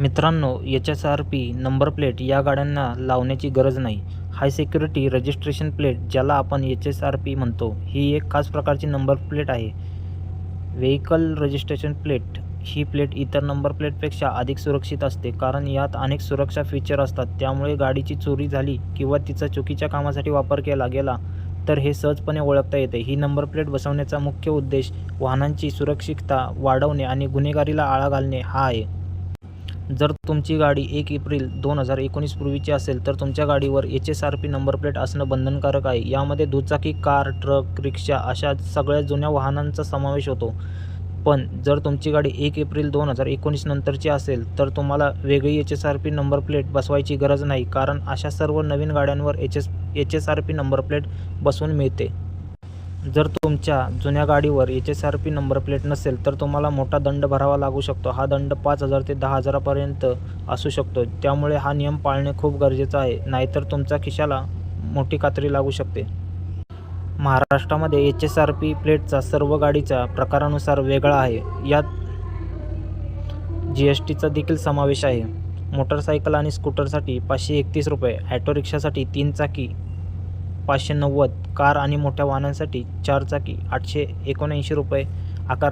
मित्रांनो H S R P number plate या गाड्यांना लावण्याची गरज नाही. हाय सिक्युरिटी रजिस्ट्रेशन प्लेट ज्याला आपण एच एस आर पी म्हणतो ही एक खास प्रकारची नंबर प्लेट आहे. व्हेकल रजिस्ट्रेशन प्लेट ही प्लेट इतर नंबर प्लेटपेक्षा अधिक सुरक्षित असते कारण यात अनेक सुरक्षा फीचर असतात. त्यामुळे गाडीची चोरी झाली किंवा तिचा चुकीच्या कामासाठी वापर केला गेला तर हे सहजपणे ओळखता येते. ही नंबर प्लेट बसवण्याचा मुख्य उद्देश वाहनांची सुरक्षितता वाढवणे आणि गुन्हेगारीला आळा घालणे हा आहे. जर तुमची गाडी एक एप्रिल दोन हजार एकोणीस पूर्वीची असेल तर तुमच्या गाडीवर H S R P number plate असणं बंधनकारक आहे. यामध्ये दुचाकी कार ट्रक रिक्षा अशा सगळ्या जुन्या वाहनांचा समावेश होतो. पण जर तुमची गाडी एक एप्रिल दोन हजार एकोणीस नंतरची असेल तर तुम्हाला वेगळी H S R P number plate बसवायची गरज नाही कारण अशा सर्व नवीन गाड्यांवर H S H S R P number plate बसवून मिळते. जर तुमच्या जुन्या गाडीवर H S R P number plate नसेल तर तुम्हाला मोठा दंड भरावा लागू शकतो. हा दंड पाच हजार ते दहा हजारापर्यंत असू शकतो. त्यामुळे हा नियम पाळणे खूप गरजेचं आहे. नाहीतर तुमच्या खिशाला मोठी कात्री लागू शकते. महाराष्ट्रामध्ये एच एस आर पी प्लेटचा सर्व गाडीच्या प्रकारानुसार वेगळा आहे. यात जी एस टीचा देखील समावेश आहे. मोटरसायकल आणि स्कूटरसाठी पाचशे एकतीस रुपये ॲटो रिक्षासाठी तीन चाकी पाचशे नव्वद कार आणि मोठ्या वाहनांसाठी चार चाकी आठशे एकोणऐंशी रुपये आकार